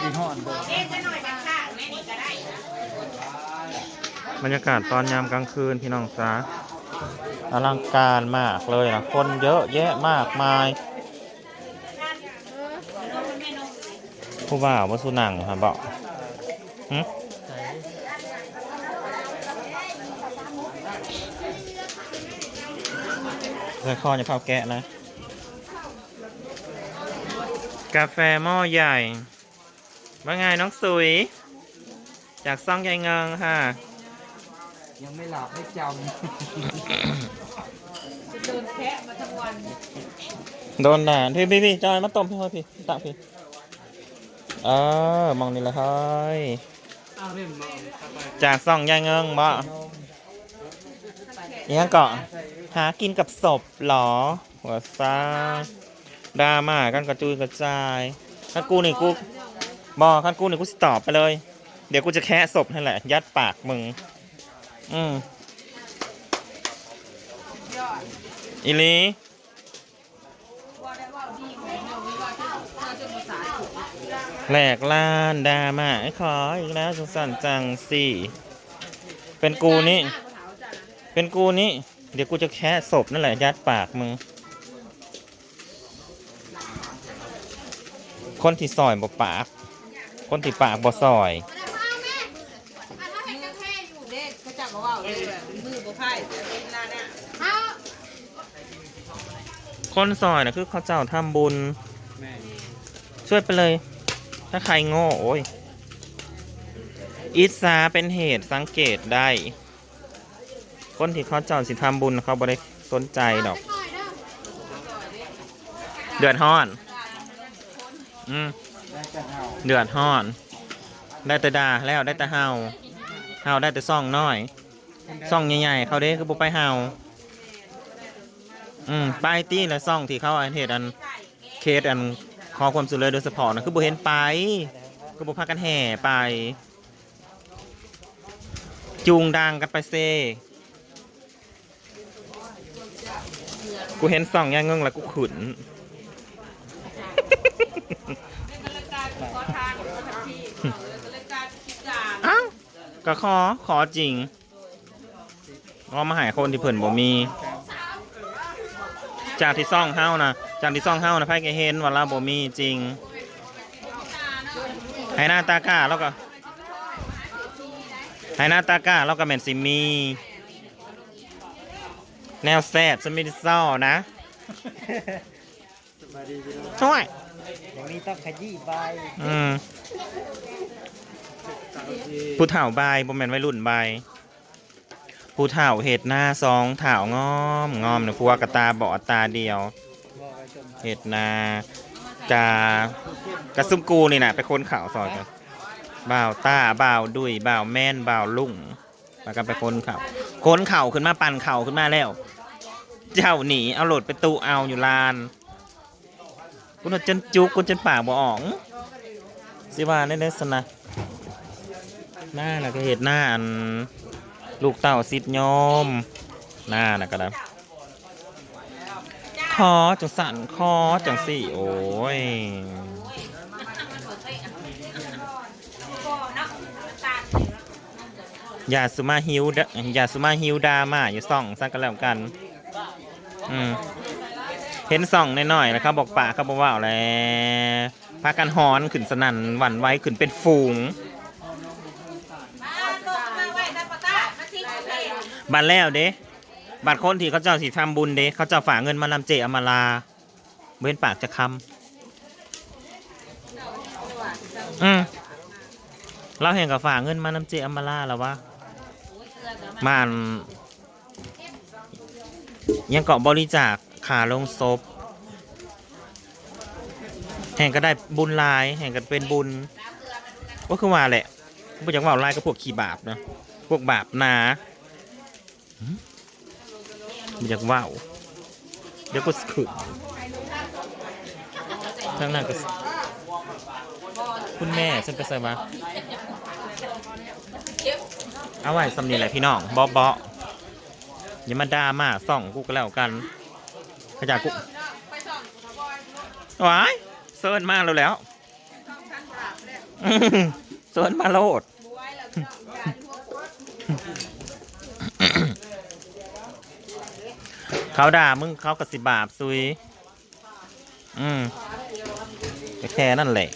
กินห่อนบ่บรรยากาศตอนยามกลางคืนพี่น้องจ้าอลังการมากเลยนะคนเยอะแยะมากมายผู้บ่าวว่าสุนังครับอกหึใส่คออย่าเผาแกะนะ กาแฟหม้อใหญ่ ว่าไงน้องสุย จากซ่องยายเงิงค่ะ ยังไม่หลับไม่จโดนด่าพี่พี่พี่จอยมาต้มพี่พ่อพี่ตักพี่เออมองนี่ละเฮ้ยำอ้าวเล่นมาจากซ่องยายเงิงบ่ยังเกาะหากินกับศพเหรอ หัวซ่า ดราม่ากันกระจุยกระจายขั้นกูนี่กูบอกขั้นกูนี่กูสตอบไปเลย เดี๋ยวกูจะแคะศพนั่นแหละ ยัดปากมึง อืมอีลีแหลกล้านดราม่าไอ้ขออีกแล้วสงสารจังสิเป็นกูนี่ เป็นกูนี่ เดี๋ยวกูจะแคะศพนั่นแหละ ยัดปากมึง คนที่ซอยบ่ปาก คนที่ปากบ่ซอย เด็กเขาจับมาว่าเลยมือบ่ไพ่เวลาเนี่ยคนซอยนะคือเขาเจ้าทำบุญ ช่วยไปเลย ถ้าใครโง่โอ้ยอิสาเป็นเหตุสังเกตได้ คนที่เขาเจ้าสิทำบุญเขาบ่ได้สนใจดอก เดือดห้อน อืมได้แต่เห่าเดือดห้อน ได้แต่ด่าแล้วได้แต่เฮาเฮาได้แต่ซ่องน้อยซ่องใหญ่ๆเขาเด้คือบุไปเฮาอืมไปตี้และซ่องที่เขาอันเหตุอันเคสอันขอความสุขเลยโดยเฉพาะนะคือบุเห็นไปคือบุพากันแห่ไป จูงดังกันไปเซกูเห็นซ่องย่างเงงแล้วกูขุน อ้าว ก็ขอขอจริงก็มาใหายคนที่เพิ่นบ่มี จากที่ซ่องเฮานะจากที่ซ่องเฮานะไพ่ก็เห็นว่าเราบ่มีจริงให้หน้าตากล้าแล้วก็ให้หน้าตากล้าแล้วก็แม่นสิมี แนวแซดสมิธซ่อนะสบายดีพี่น้องช่วยอย่างนี้ต้องขยี้ใบอืมสาวที ผู้เฒ่าบายบ่แม่นวัยรุ่นบายผู้เฒ่าเห็ดหน้าสองเฒ่างอมงอมเนี่ยพัวกระตาบอดตาเดียว เห็ดนากากระซุ่มกูนี่นะไปคนข่าวซอยกันบ่าวต้าบ่าวดุยบ่าวแม่นบ่าวลุ่งแล้วก็ไปคนข่าวคนเข่าขึ้นมาปั่นเข่าขึ้นมาแล้ว เจ้าหนีเอาโหลดไปตู้เอาอยู่ลานคุณจนจุกคุณจนปากบ่อองสิว่าได้เด้สนะ หน้าน่ะก็เห็ดหน้าอันลูกเต่าซิดโยมหน้าน่ะก็ได้คอจังสันคอจังสี่ โอ้ยอย่าสุมาฮิวดอย่าสุมาฮิวดรามาอยู่ส่องสักกันแล้วกัน อืมเห็นส่องหน่อยๆนะครับบอกป่าเขาบอกว่าอาแล้วพากันหอนขึ้นสนั่นหวั่นไหวขึ้นเป็นฝูง บัตรแล้วเด้บัตรคนที่เขาเจ้าสีทำบุญเด้เขาเจ้าฝากเงินมานำเจอมาลาเว้นปากจะคำอืมเราเห็นกับฝากเงินมานำเจอมาลาแล้ววะมันยังเกาะบริจาคขาลงศพแห่งก็ได้บุญลาย แห่งก็เป็นบุญก็คือว่าแหละไม่อยากว่าลายก็พวกขี้บาปนะพวกบาปนา อยากว่าวเดี๋ยวก็สขึ้นทั้งนั้นก็คุณแม่ฉันไปใส่มาเอาไว้สำเนียงแหละพี่น้องบ๊อบบออย่ามาด่ามาส่องกูก็แล้วกันขยะกูว้ายเซิร์นมากแล้วแล้วอื้อหือสวนมาโลด บวยแล้วพี่น้องการทั่วโคตร เขาด่ามึงเขากระสิบาปซุย อืมแค่นั่นแหละ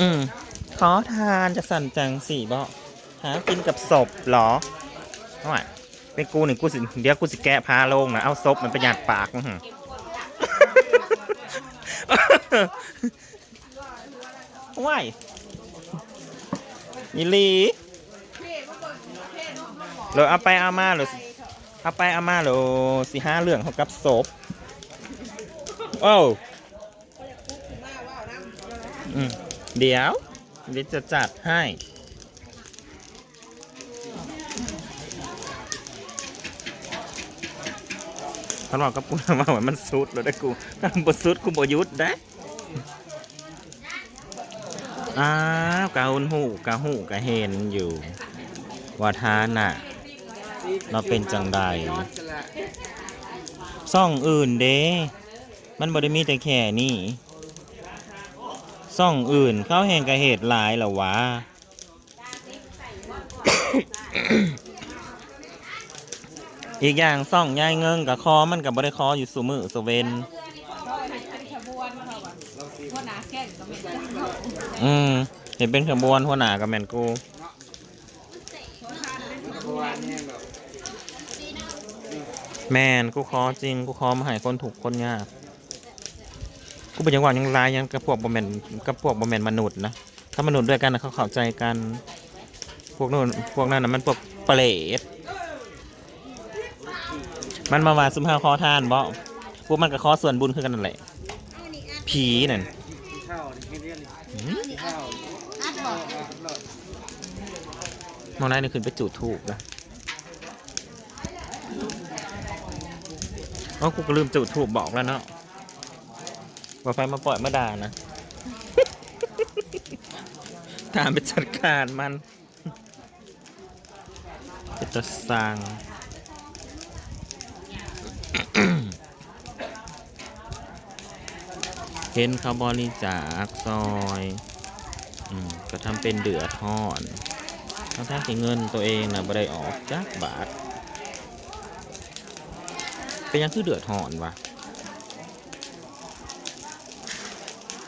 อืมขอทานจะสั่นจังสี่บ่หากินกับศพเหรอทำไมเป็นกูหนึ่งกูสิเดี๋ยวกูสิแกะพาโลงนะเอาศพมันไปหยาดปากอื้อหือว้ายอีลี เลยเอาไปเอามาเลยเอาไปเอามาเลยสิห้าเรื่องเขากับศพโอ้อืเดี๋ยววิจะจัดให้เขาบอกกับกูนะว่าเหมือนมันสุดแล้วได้กูถ้ามันบ่สุดกูบ่หยุดได้อ้าวกะหูหูกะหูกะเห็นอยู่ ว่าทานน่ะ เราเป็นจังใดซ่องอื่นเด้ มันบ่ได้มีแต่แค่นี้ซ่องอื่นเขาแห่งกะเหตุหลายเหรอวะอีกอย่างซ่องยายเงิงกับคอมันกับบ่ได้คออยู่สุมือสเวนก็ให้เป็นขบวนเขาอะพวกหนาแก่นก็ไม่ได้เขาอืมเห็นเป็นขบวนหัวหน้ากับแมนกู แมนกูขอจริงกูขอมาให้คนถูกคนยากกูเป็นจังหวะยังลายยังกับพวกบอมแมนกับพวกบอมแมนมนุษย์นะถ้ามนุษย์ด้วยกันนะเขาเข้าใจกัน พวกนู้นพวกนั้นนะมันพวกเปรตมันมาว่าซุมห้าคอทานบ่พวกมันกับคอส่วนบุญคือกันนั่นแหละผีนั่นข้าวนี่เรียนหืมข้าวมองได้นี่ขึ้นไปจุดถูกนะ อ๋อกูก็ลืมจุดถูกบอกแล้วเนาะว่าไฟมาปล่อยมาด่านะ ตามไปจัดการมันจะจะสั่งเห็นเขาบริจาคซอยอก็ทำเป็นเดือดทอนทั้งแท้ที่เงินตัวเองนะบ่ได้ออกจากบาท เป็นหยังคือเดือดทอนวะ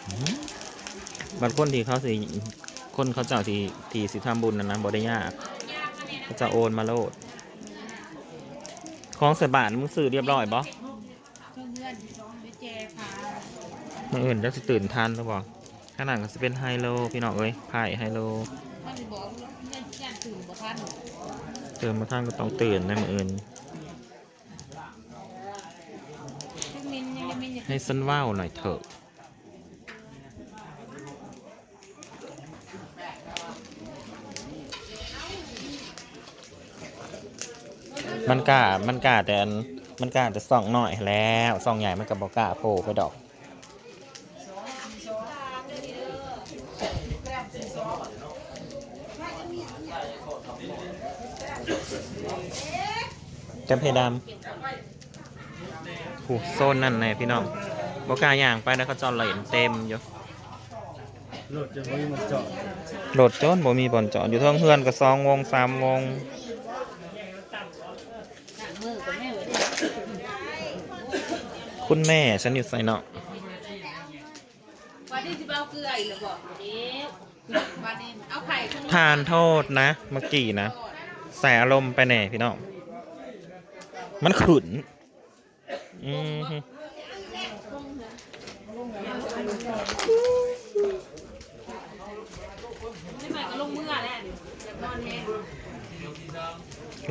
อืมบางคนที่เขาสิคนเขาเจ้าที่ที่สิทำบุญนะนะบ่ได้ยากเขาจะโอนมาโลดของใส่บาทมึงซื้อเรียบร้อยบ่เพื่อนเพื่อนไปแจพามื่ออื่นจะสิตื่นทันหรือเปล่าขนาดก็จะเป็นไฮโลพี่น้องเอ้ยไพ่ไฮโลท่านบอกเพื่อนย่านตื่นบ่ทันตื่นมาท่านก็ต้องตื่นในมื่ออื่น ซึ่งมินยังมินยัง ให้สันว่าวหน่อยเถอะ มันกล้ามันกล้าแต่อันมันกาแต่ส่องหน่อยแล้วส่องใหญ่มันกับบอกล้าโผล่ไปดอกจำเพดาม ผูโซนนั่นแน่พี่น้องบกล้าย่างไปแล้วเขาจอดเหลนเต็มอยู่รถจะไม่มาจอดโหลดจนบ่มีบ่อนจอดอยู่เท่งเพื่อนก็สองวงสามวงคุณแม่ฉันอยู่ใส่เนาะวันนี้จะเอาเกลืออีกหรือเปล่าวันนี้เอาไข่ทานโทษนะเมื่อกี้นะ ใส่อารมณ์ไปแน่พี่น้อง มันขุน อืม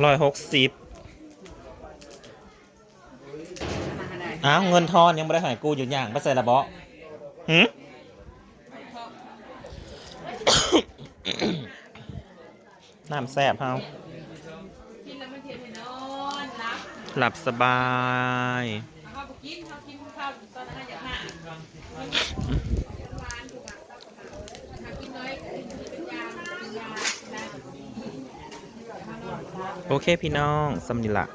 ร้อยหกสิบอ้าวเงินทอนยังไม่ได้ใหายกูอยู่อย่างไปใส่ระเบาะหืมน้ำแซ่บเฮากินแล้วมันเทียนให้นอ หลับสบาย โอเคพี่น้องสำนิละ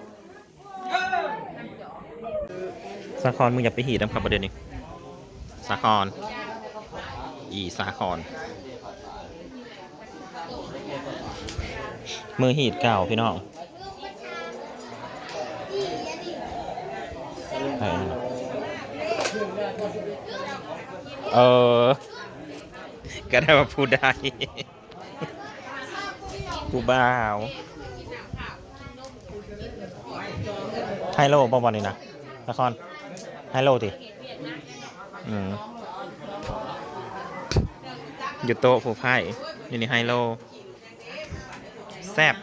สะคอนมึงอย่าไปหีดน้ำครับประเด็นนี้ สาคร อีสาคร มือหีดเก่าพี่น้องไป เออ ก็ได้ว่าผู้ใดผู้บ่าวไฮโลบอลนี่นะละครไฮโลทีอืมอยู่โต๊ะผู้ไพ่อยู่ในไฮโล แซบ